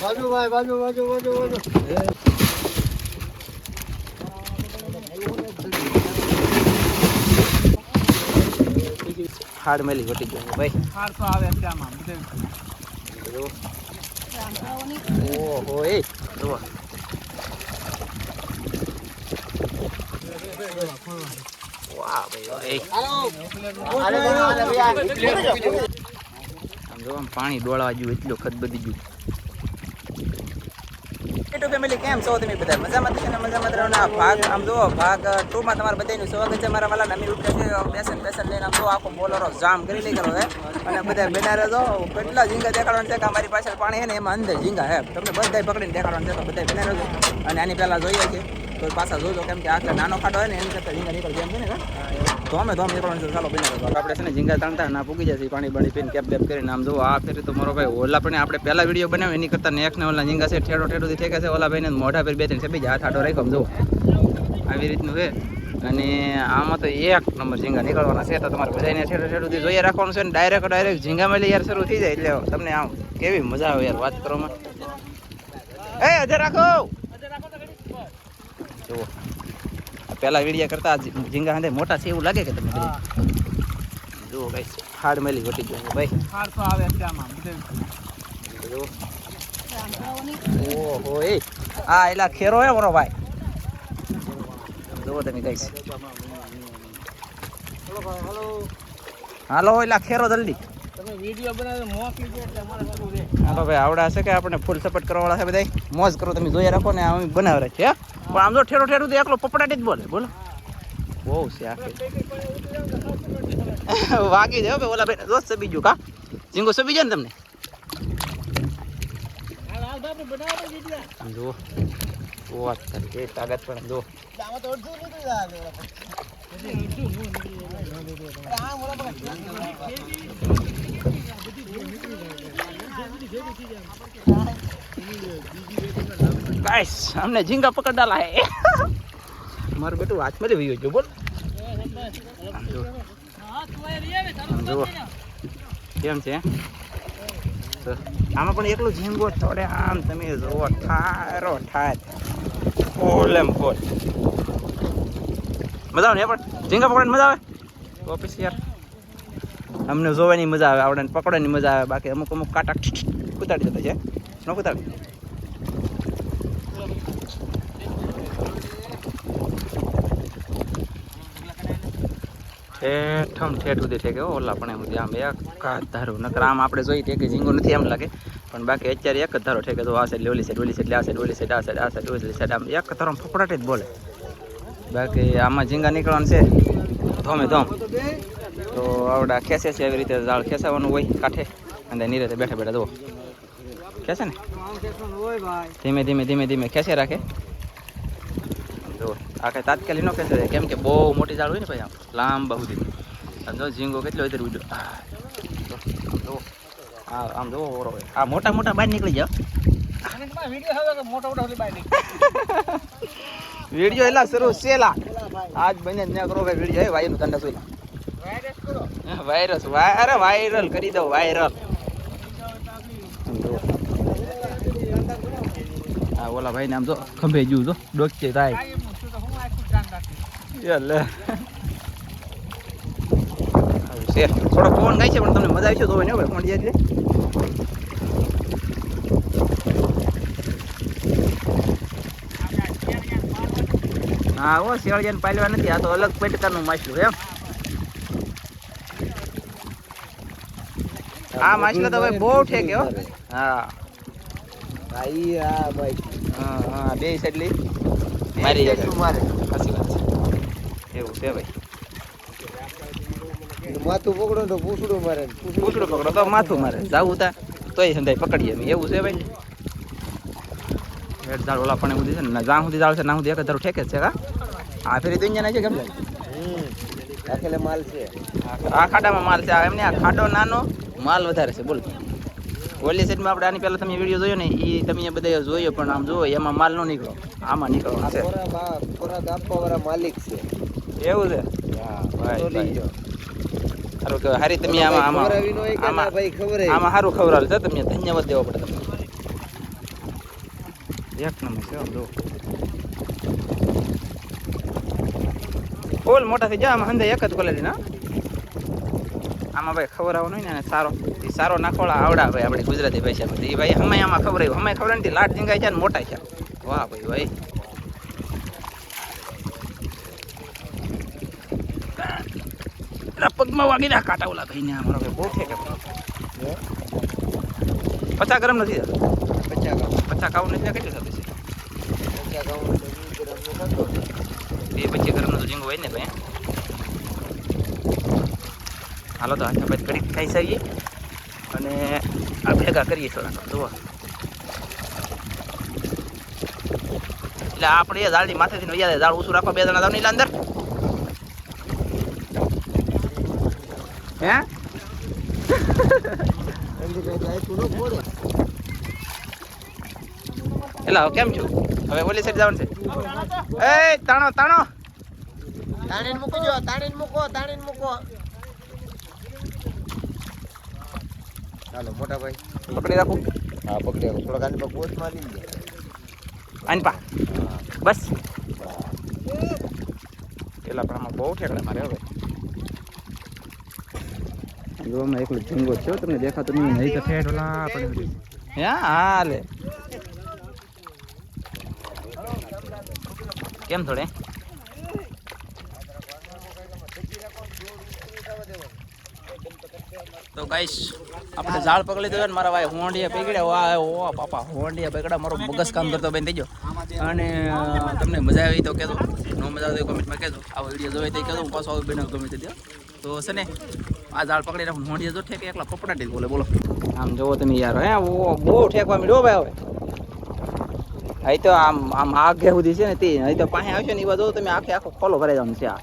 બાજુ ભાઈ બાજુ બાજુ બાજુ બાજુ. હાડ મેલી વટી ગયો ભાઈ. હાડ તો આવે અત્યારમાં આમાં બધે. ઓહો એ. જોવા વાહ ભાઈ આમ જોવા પાણી ડોળવા જેવું એટલું ખત બધી ગયું યુટ્યુબ ફેમિલી કેમ છો? તમે બધા મજામાં છે ને? મજામાં રહો ને ભાગ, આમ જુઓ, ભાગ ટુ માં તમારું બધાનું સ્વાગત છે. મારા વાલા નમી ઉઠે બેસન બેસન લઈને આમ જો આખો બોલરો જામ કરી લઈ ગયો હે અને બધા બેના રહેજો. કેટલા ઝીંગા દેખાડવાનું છે કે અમારી પાછળ પાણી છે ને, એમાં અંદર ઝીંગા હે તમને બધા પકડીને દેખાડવાનું છે, તો બધા બેના રહેજો. અને આની પહેલાં જોઈએ છે, તો પાછા જોજો, કેમ કે આટલા નાનો ખાડો હોય ને, એની કરતાં ઝીંગા નીકળી જેમ છે ને તો અમે તો આપણે છે ને ઝીંગા તાણતા ના પાણી બાણી પીને કેપ બેપ કરીને આમ જો આ તો મારો ભાઈ ઓલા પણ આપણે પહેલા વીડિયો બનાવ્યો કરતા નેક ને ઓલા છે, ઠેડો છે, ઓલા ભાઈને મોઢા પર બે ત્રણ છે, બીજા આવી રીતનું અને આમાં તો એક નંબર નીકળવાના છે, તો તમારે બધાને ઠેડો ઠેડોથી જોઈએ રાખવાનું છે ને ડાયરેક્ટ ડાયરેક્ટ ઝીંગા મેલી યાર શરૂ થઈ જાય, એટલે તમને આમ કેવી મજા આવે યાર વાત કરવામાં. એ રાખો! પહેલા વીડિયા કરતા ઝીંગા હાંધે મોટા છે એવું લાગે કે તમને બધી? જુઓ ભાઈ હાડ મેલી વટી ગયો ભાઈ. હાડ તો આવે છે આમાં બધે ઓહો એ. આ એલા ખેરો હે મારો ભાઈ. જુઓ તમે કઈશ હાલો એલા ખેરો જલ્દી. તમે છે. હાલો ભાઈ આવડા હશે કે આપણે ફૂલ સપોર્ટ કરવા વાળા છે બધા મોજ કરો તમે જોઈ રાખો ને અમે બનાવે છે હે? પણ આમ તો ઠેરો ઠેરું તો એકલો પપડાટી જ બોલે, બોલો. બહુ છે વાગી જાય ભાઈ, ઓલા ભાઈ દોસ્ત બીજું કા ઝીંગો સબી જાય ને તમને? જો વાત કરી તાકાત પણ જો ગાઈસ, અમને ઝીંગા પકડતા ડાલા હે. મારું બેટું હાથમાં જ વયું જો બોલ. જુઓ. કેમ છે? આમાં પણ એકલું ઝીંગો થોડે આમ તમે જુઓ, ઠારો ઠાર. ફૂલ એમ ફૂલ. મજા આવે ને પણ? ઝીંગા પકડવાની મજા આવે? ઓફિસ યાર. અમને જોવાની મજા આવે આવડે પકડવાની મજા આવે બાકી અમુક અમુક કાંટા કુતાડી જતા છે ન કુતાડી ઠેઠમ ઠેઠ સુધી ઠેકે હો, ઓલા પણ સુધી આમ એક જ ધારો. નકર આમ આપણે જોઈએ કે ઝીંગો નથી એમ લાગે. પણ બાકી અત્યારે એક જ ધારો ઠેકે તો આ સાઈડ ઓલી સાઈડ ઓલી સાઈડ આ સાઈડ ઓલી સાઈડ આ સાઈડ આ સાઈડ ઓલી સાઈડ આમ એક ધારો ફફડાટ જ બોલે. બાકી આમાં ઝીંગા નીકળવાનું છે. ધોમે ધોમ. તો આવડા ખેંચે છે એવી રીતે ઝાડ ખેંચાવાનું હોય કાંઠે. અને નીરે બેઠા બેઠા જુઓ. ખેંચે ને? ધીમે ધીમે ધીમે ધીમે ખેંચે રાખે. જો આ કઈ તાત્કાલિક ન ખેંચે. કેમ કે બહુ મોટી ઝાડ હોય ને ભાઈ આમ, લાંબા સુધી. જો ઝીંગો કેટલો હોય ઉડ્યો. જુઓ. આ, આમ જુઓ, ઓરો. આ મોટા મોટા બહાર નીકળી જાવ વીડિયો એલા શરૂ સેલા આજ બને જ કરો ભાઈ વીડિયો. એ તંડા જોઈ વાયરસ કરો વાયરસ અરે વાયરલ કરી દઉં, વાયરલ. હા ઓલા ભાઈ આમ જો, ખંભે જ્યું જો ડોકચે થાય. હું એટલે આવું થોડો ફોન ગાય છે, પણ તમને મજા આવી છે તો ને ભાઈ, ફોન એટલે હા ઓ શિયાળિયાને પાલવા નથી, આ તો અલગ પેટકાનું માછલું, એમ. આ માછલો તો ભાઈ બહુ ઠેકે હો. હા. ભાઈ આ ભાઈ. હા હા બે સાઈડ મારી જાય મારે. સાચી વાત છે. એવું છે ભાઈ. માથું પકડો તો પૂછડું મારે. પૂછડું પકડો તો માથું મારે. જાવું તા. તોય સંધાય પકડીએ એવું છે ભાઈ. હેડ ઝાડ ઓલા પણ એવું છે ને. જ્યાં સુધી ઝાડ છે ના સુધી એક ધારું ઠેકે છે કા? આ ફેરી દુનિયા અહીંયા છે કેમ લાગે માલ છે. આ ખાડામાં માલ છે. એમને આ ખાડો નાનો માલ વધારે છે બોલ. ઓલી સાઈડમાં આપણે આની પહેલાં તમે વીડિયો જોયો ને એ તમે બધા જોયો પણ આમ જુઓ એમાં માલ નો નીકળો. આમાં નીકળવાનો છે. ખોરાક માલિક છે એવું છે. સારું કે હારી તમે આમાં આમાં આમાં આમાં સારું ખવડાવે. છે તમે ધન્યવાદ દેવો પડે તમને. એક નંબર છે જો ફૂલ મોટા થઈ જાય આમાં હંદે એક જ કોલેજ ના. આમાં ભાઈ ખબર આવવાનું હોય ને સારો એ સારો નાખોળા આવડા ભાઈ આપણે ગુજરાતી ભાષામાં એ ભાઈ અમે આમાં ખબર આવ્યું અમે ખબર નથી લાટ ઝીંગાય છે ને મોટા છે. વાહ ભાઈ ભાઈ પગમાં વાગી ના કાંટા ઓલા ભાઈને ને અમારો ભાઈ બહુ ફેંકે પચાસ ગ્રામ નથી પચાસ ગાઉન પચાસ કાવું નથી કેટલું થતું છે પચાસ પછી બે પચીસ ગ્રામનો તો હોય ને ભાઈ. હાલો તો હાથે પછી કડી ખાઈ શકીએ અને આ ભેગા કરીએ થોડા જુઓ. એટલે આપણે એ ઝાડની માથેથી વૈયા ઝાડ ઓછું રાખવા બે જણા જાવ ને અંદર. હે? એટલે કેમ છો? હવે ઓલી સાઈડ જવાનું છે? એ, તાણો તાણો. તાણીને મૂકજો તાણીને મૂકો તાણીને મૂકો. ચાલો મોટા ભાઈ. પકડી રાખું? હા પકડી રાખો. થોડાક આની પર પોચ મારી દે આની પા. બસ. પેલા પણ આમાં બહુ ઠેકડા મારે હવે. જોવામાં એકલો ઝીંગો છે હો, તમને દેખાતો નહીં નહીં તો ઠેઠ ઓલા પડી હા હા લે. કેમ થોડે? તો ગાઈસ આપણે ઝાડ પકડી દીધો ને મારા ભાઈ હોંડિયા પકડ્યા વાહ ઓ પાપા, હોંડિયા પકડ્યા. મારો મગજ કામ કરતો બેન, થઈ ગયો. અને તમને મજા આવી તો કહેજો. નો મજા આવે તો કમેન્ટમાં કહેજો. આવો વીડિયો જોઈ તો કહેજો. હું પાછો આવો બેન, ગમે તે તો છે ને, આ ઝાડ પકડી રાખું હોંડિયા જો ઠેકે એકલા ફપડાટી જ બોલે, બોલો. આમ જોવો તમે યાર, હે, ઓ, બહુ ઠેકવા મળ્યો ભાઈ હવે. અહીં તો આમ આમ આગે સુધી છે ને તે. અહીં તો પાસે આવશે ને એ બાજુ. તમે આખે આખો ખોલો ભરાઈ જવાનું છે આ.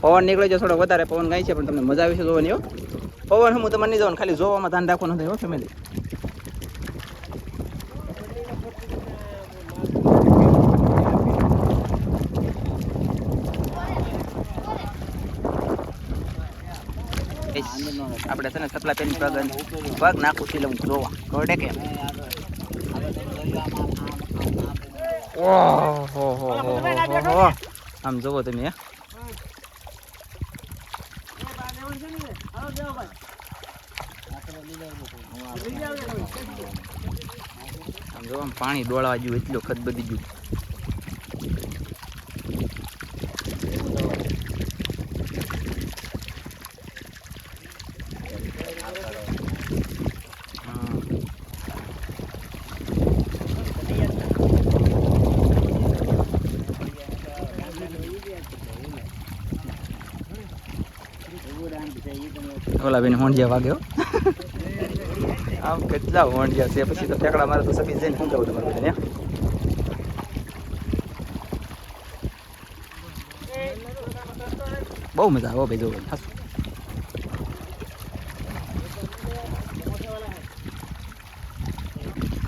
પવન નીકળે છે થોડો વધારે. પવન ગાય છે, પણ તમને મજા આવી છે જોવાની, હો. પવન હું તમારે નહીં જવાનું ખાલી જોવામાં ધ્યાન રાખવાનું નથી હો ફેમિલી આપણે છે ને સપ્લાય પેન પગ પગ નાખું છું હું જોવા. ઘોડે કે? ઓહો હો હો આમ જોવો તમે આમ જો આમ પાણી ડોળવા જેવું એટલું ખદબદી ગયું ઓલા બેન હોંડિયા વાગ્યો. આમ કેટલા હોંડિયા છે? પછી તો ફેકડા મારે તો સબી જઈને શું કહું તમારે બધાને બહુ મજા આવો ભાઈ જોવો ખાસ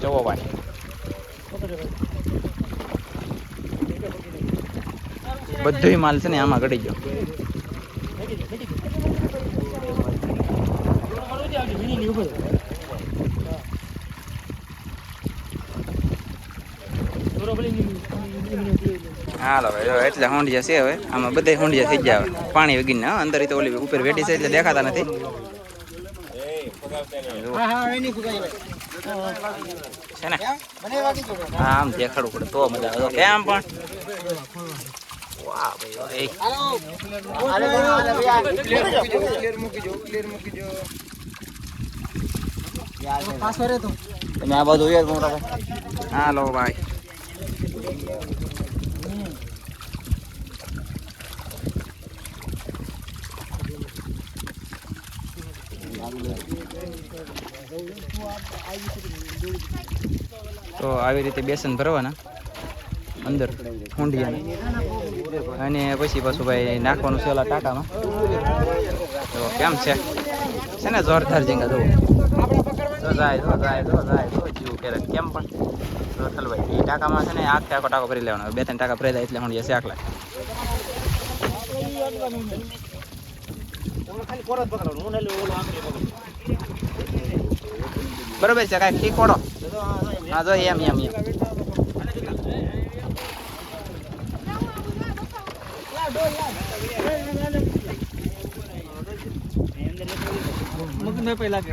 જવો ભાઈ. બધોય માલ છે ને આમાં ઘટી ગયો. હાલો ભાઈ જો એટલે હોંડિયા છે હવે. આમાં બધે હોંડિયા થઈ ગયા હવે. પાણી વગીને હા. અંદર તો ઓલી ઉપર વેટી છે એટલે દેખાતા નથી. હા હા એની ફુગાઈ છે ને? મને વાગી ગયો હા આમ દેખાડવું પડે તો મજા આવે. કેમ પણ? વાહ ભાઈ તમે આ બધું યાર મોટા હા હાલો ભાઈ. તો આવી રીતે બેસન ભરવાના અંદર ઊંડિયા અને પછી પાછું ભાઈ નાખવાનું છે ઓલા ટાટામાં તો કેમ છે? છે ને જોરદાર જીંગા જુઓ. કેમ પણ? તો એ ટાકામાં છે ને આખ આખો ટાકો ભરી લેવાનો. બે ત્રણ ટાકા ભરી જાય એટલે હું જશે આખલા. બરોબર છે કાંઈ ઠીક પડો હા, જો, એમ એમ એમ. મગન પહેલા કે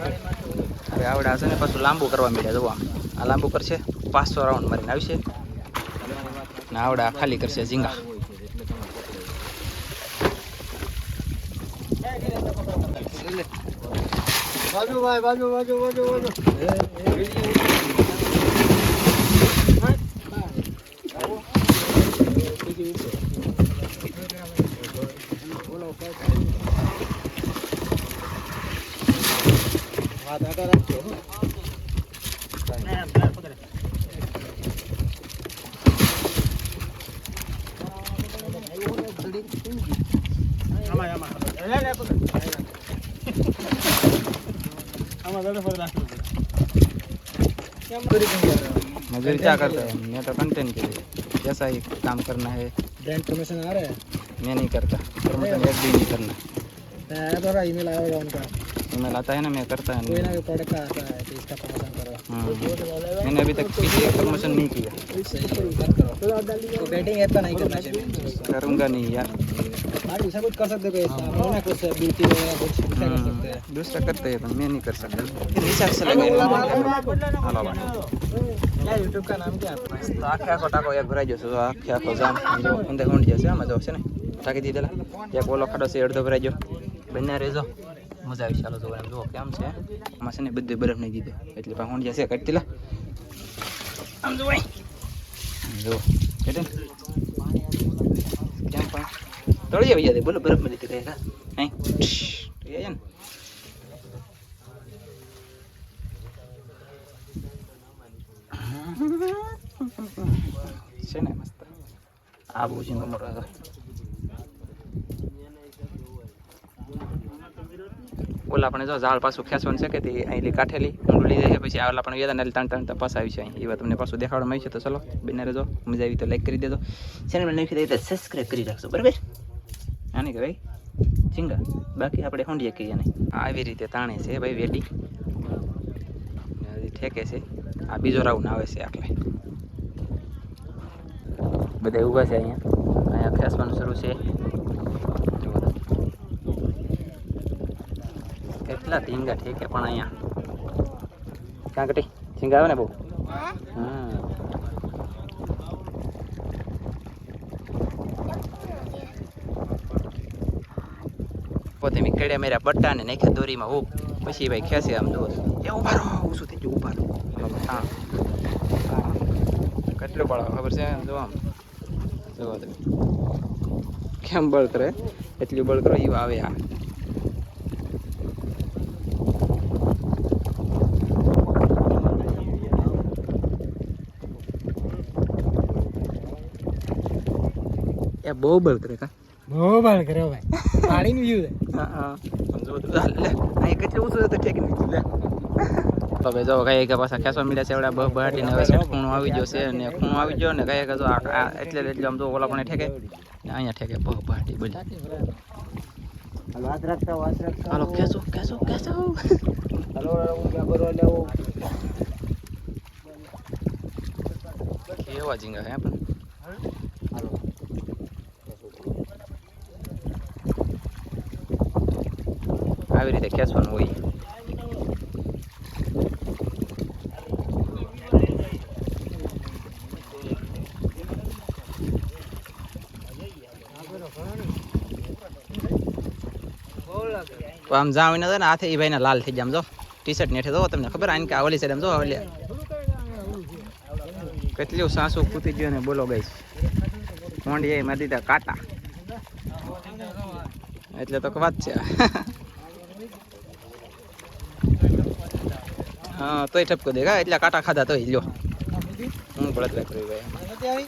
હવે આવડે હશે ને પાછું લાંબુ કરવા મળ્યા જોવા આ લાંબુ કરશે, પાંચસો રાઉન્ડ મારીને આવશે. ને આવડે ખાલી કરશે ઝીંગા. બાજુ બાજુ બાજુ બાજુ બાજુ. मजदूरी क्या करता है? मैं तो कंटेंट के लिए। कैसा ही काम करना है। ब्रांड प्रमोशन आ रहा है? मैं नहीं करता। प्रमोशन एक भी नहीं करना। तो ईमेल आया होगा उनका। ईमेल आता है ना मैं करता है कोई ना नहीं कोई प्रोडक्ट का आता है तो इसका प्रमोशन करो हम्म। मैंने अभी तक किसी का प्रमोशन नहीं किया तो बेटिंग ऐप का नहीं करना चाहिए करूँगा नहीं यार आप दूसरा कुछ कर सकते हो पैसा होना कुछ ब्यूटी वगैरह कुछ दूसरा कर सकते हैं हम्म, दूसरा करते हैं पर मैं नहीं कर सकता रिचार्ज से लगा હાલો ભાઈ क्या यूट्यूब का नाम क्या है आपका તો આખે આખો ટાંકો એક ભરાઈ જશે તો આખે આખો જામ જો ઊંધે ઊંડી જશે આમાં જો છે ને ટાંકી દીધેલા એક ઓલો ખાડો છે અડધો ભરાઈ ગયો બંને રહેજો મજા આવી ચાલો જોવા જુઓ કેમ છે? આમાં છે ને બધે બરફ નહીં દીધો. એટલે પણ હું જશે કાઢતી લા. આમ જો ભાઈ જો કેટે કેમ પણ? તળી આવી જાય. બોલો બરફ મળી કઈ હા. અહીં. ને. છે ને મસ્ત. આ બહુ છે મોટો ઓલા આપણે જો ઝાડ પાછું ખેંચવાનું છે કે તે અહીંથી કાઠેલી ઊંડું છે, પછી આ પણ વેદા ત્રણ ત્રણ તપાસ આવી છે અહીં એ વાત તમને પાછું દેખાડવામાં આવી છે, તો ચલો બને રહેજો મજા આવી તો લાઈક કરી દેજો. ચેનલ નવી થઈ તો સબસ્ક્રાઈબ કરી રાખશો બરાબર? આની કે ભાઈ? ચિંગા, બાકી આપણે હોંડીએ કહીએ ને. આવી રીતે તાણે છે ભાઈ વેટી ઠેકે છે, આ બીજો રાઉન્ડ આવે છે આટલે બધા ઊભા છે અહીંયા. અહીંયા ખેંચવાનું શરૂ છે જુઓ તો. કેટલા ઢીંગા ઠેકે પણ અહીંયા. કાંકટી ઝીંગા આવે ને બહુ? પોતે મી કડ્યા મેરા બટ્ટા ને નાખ્યા દોરીમાં હું પછી ભાઈ ખેંચે આમ દોર એ ઊભા રહો શું થઈ ગયું? ઊભા રહો. હા. કેટલો બળ ખબર છે? જો આમ. જો કેમ બળ કરે એટલું બળ કરો એવું આવે આ. એ બહુ બળ કરે કા? બહુ બાળ કર્યો ભાઈ. પાણીનું વ્યૂ છે. હા હા. સમજો તો લે અહીં કેટલું ઊંચું તો ઠેક નહીં લે તો જો કઈ કે પાછા કેસો મીડા છે એવડા બહ બહાટીને હવે સેટ ખૂણો આવી ગયો છે ને ખૂણો આવી ગયો ને કઈ કે જો આ આ એટલે એટલે આમ તો ઓલા પણ ઠેકે. ને અહીંયા ઠેકે બહ બહાટી બોલ હાલો હો, હાથ રાખતા હાલો ઊંચા લેવો કેવા જીંગા હે પણ. આવી રીતે ખેંચવાનું હોય. આમ જાવીને તો ને હાથે એ ભાઈને લાલ થઈ જાય જો. ટી શર્ટ નેઠે જો તમને ખબર આને કે આવલી સાઈડ આમ જો આવલી કેટલું સાસુ કૂતી ગયો ને બોલો ગઈ કોંડી એ મારી દીધા કાટા. એટલે તો વાત છે. હા, તોય ઠપકો દે. એટલે કાંટા ખાધા તોય, લ્યો. હું બળતરા કર્યું ભાઈ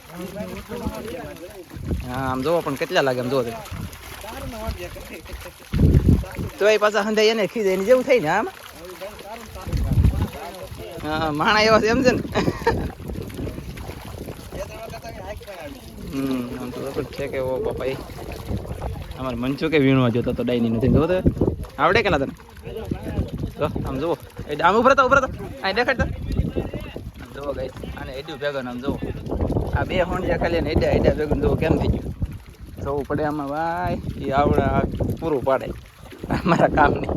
હા, આમ જોવો પણ કેટલા લાગે, આમ જોવો તો. તો એ પાછા હંધાઈ એને ખીજે, એની જેવું થાય ને આમ. હા, માણા એવા એમ છે ને. હમ, આમ તો પણ છે કે, ઓ બાપા અમારે મનચો કે વીણવા જોતો તો ડાઈની નથી જોવો તો આવડે કેલા તને? જો, આમ જુઓ. આમ ઉભરા તો ઉભરા તો. આ દેખાડ તો. આમ જુઓ ગઈ અને એડ્યું ભેગન આમ જુઓ. આ બે હોંડિયા ખાલી ને એડ્યા એડ્યા ભેગું જુઓ કેમ થઈ ગયું. જોવું પડે આમાં ભાઈ એ આવડા પૂરું પાડે. અમારા કામની.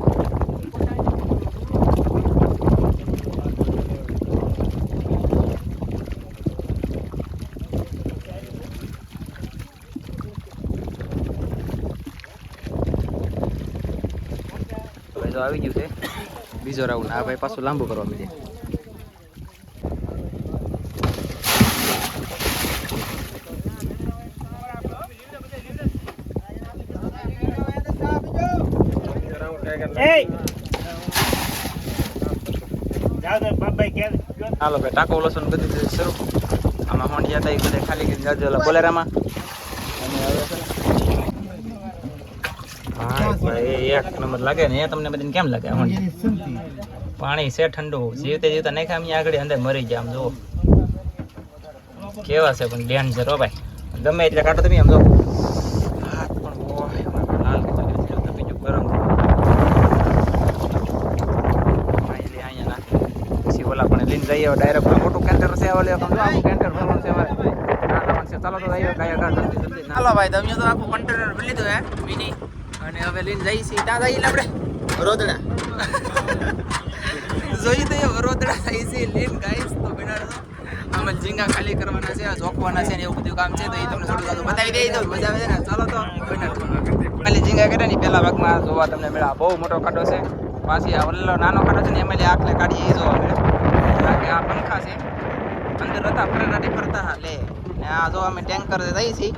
આવી ગયું છે. બીજો રાઉન્ડ આ ભાઈ પાછું લાંબુ કરવા માંડે. હાલો ભાઈ ટાકો લસણ બધી શરૂ. આમાં હોંડિયા હતા એ બધા ખાલી જાજો બોલેરામાં. અને હવે લાગે ને તમને બધાને કેમ લાગે? પાણી છે ઠંડુ, જીવતે જીવતા નાખ્યા, અમે આગળ અંદર મરી ગયા, આમ જુઓ. કેવા છે પણ ડેન્જર ભાઈ. ગમે એટલે કાઢો તમે આમ જો હાથ ઓલા પણ લઈને જઈએ ડાયરેક્ટ મોટું કેન્ટર છે, ઓલે કેન્ટર ભરવાનું ચાલો ભાઈ, તમે તો આખું કન્ટેનર ભરી લીધું, હે? મિની અને હવે લઈને જઈએ છીએ. ત્યાં જઈએ આપણે રોદડા જોઈએ તો એ વડોદરા થઈ છે લેન ગાઈસ તો બેનાડો આમાં ઝીંગા ખાલી કરવાના છે ઝોકવાના છે ને એવું બધું કામ છે, તો એ તમને થોડું થોડું બતાવી દઈ દઉં મજા આવે ને. ચાલો તો ખાલી ઝીંગા કરે ને પહેલા ભાગમાં જોવા તમને મેળા. બહુ મોટો ખાડો છે. પાછી આ વલ્લો નાનો ખાડો છે ને, એમાં આખલે કાઢીએ એ જોવા મળે. બાકી આ પંખા છે. અંદર હતા ફરનાટી ફરતા. લે આ જો અમે ટેન્કર જઈએ છીએ.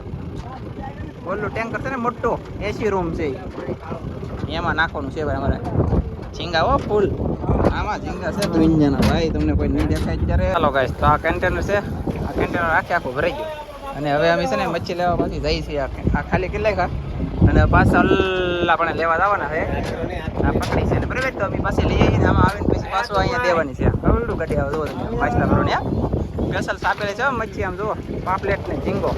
ઓલું ટેન્કર છે ને, મોટો એસી રૂમ છે. એમાં નાખવાનું છે ભાઈ અમારે. ઝીંગા હો ફૂલ આમાં ઝીંગા છે દુનિયાના ભાઈ તમને કોઈ નહીં દેખાય ત્યારે. ચાલો ગાઈસ તો આ કન્ટેનર છે. આ કન્ટેનર આખે આખું ભરાઈ ગયું. અને હવે અમે છે ને મચ્છી લેવા પાછી જઈએ છીએ. આ ખાલી કેટલાય ખા? અને પાછા આપણે લેવા જવાના છે. આ પકડી છે ને, બરાબર? તો અમે પાછી લઈ આવીને આમાં આવીને પછી પાછું અહીંયા દેવાની છે. કવડું ગાડી આવો, જુઓ પાછલા ભરો સ્પેશલ સાપેલી છે મચ્છી આમ, જુઓ. પાપલેટ ને ઝીંગો.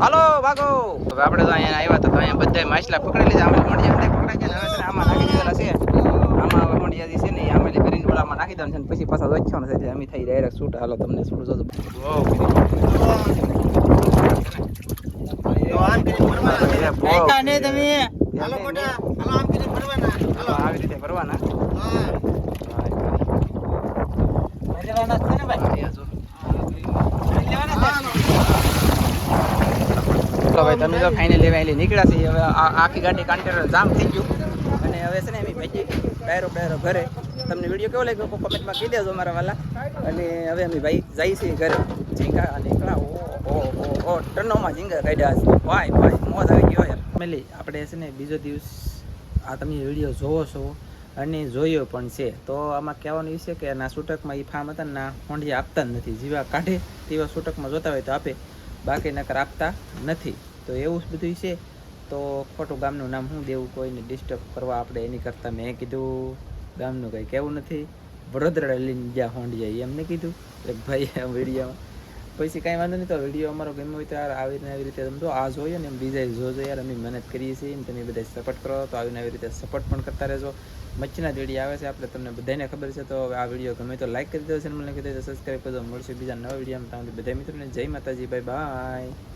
હાલો ભાગો હવે આપણે તો અહીંયા આવ્યા હતા તો અહીંયા બધા માછલા પકડી લીધા. અમે મંડિયા બધા પકડાઈ ગયા. હવે આમાં નાખી દીધેલા છે. આમાં હવે મંડિયા છે ને આમાં ભરીને ઓલામાં નાખી દેવાનું છે ને પછી પાછા વચ્ચો છે અમે થઈ ડાયરેક્ટ શૂટ હાલો તમને શૂટ જોજો આવી રીતે ફરવાના. ફરવાના. બહુ નાખ્યા ને તમે હાલો મોટા હાલો આમ કરીને ફરવાના હાલો આવી રીતે ભરવાના હા. છે ભાઈ, તમે તો ફાઇનલી વહેલી નીકળ્યા છીએ. હવે આખી ગાડી કાંટેનર જામ થઈ ગયું. અને હવે છે ને એમ ભાઈ ડાયરો ડાયરો ઘરે. તમને વીડિયો કેવો લાગ્યો? કોમેન્ટમાં કહી દેજો મારા વાલા. અને હવે અમે ભાઈ જઈએ છીએ ઘરે. ઝીંગા અને ઓ ઓ ઓ ટનોમાં ઝીંગા કાઢ્યા છે. ભાઈ ભાઈ, મોજ આવી ગયો યાર મેલી આપણે છે ને બીજો દિવસ આ તમે વીડિયો જોવો છો અને જોયો પણ છે. તો આમાં કહેવાનું એ છે કે ના છૂટકમાં એ ફાર્મ હતા ના હોંડિયા આપતા જ નથી. જેવા કાઢે, તેવા છૂટકમાં જોતા હોય તો આપે. બાકી નકર આપતા નથી. તો એવું જ બધું છે. તો ખોટું ગામનું નામ શું દેવું કોઈને ડિસ્ટર્બ કરવા આપણે એની કરતાં મેં કીધું. ગામનું કંઈ કહેવું નથી. વડોદરા લઈને જ્યાં હોંડિયા એમને કીધું. એક ભાઈ વિડીયોમાં પછી કાંઈ વાંધો નહીં, તો વીડિયો અમારો ગમ્યો હોય તો યાર આવી ને આવી રીતે તમે તો આ જોઈએ ને એમ બીજા જોજો યાર. અમે મહેનત કરીએ છીએ ને તમે બધા સપોર્ટ કરો તો આવીને આવી રીતે સપોર્ટ પણ કરતા રહેજો. મચ્છીના દેડી આવે છે. આપણે તમને બધાને ખબર છે તો આ વીડિયો ગમે તો લાઈક કરી દો ચેનલને કહી દો સબસ્ક્રાઈબ કરજો મળશે બીજા નવા વિડીયોમાં. બધા મિત્રોને જય માતાજી બાય બાય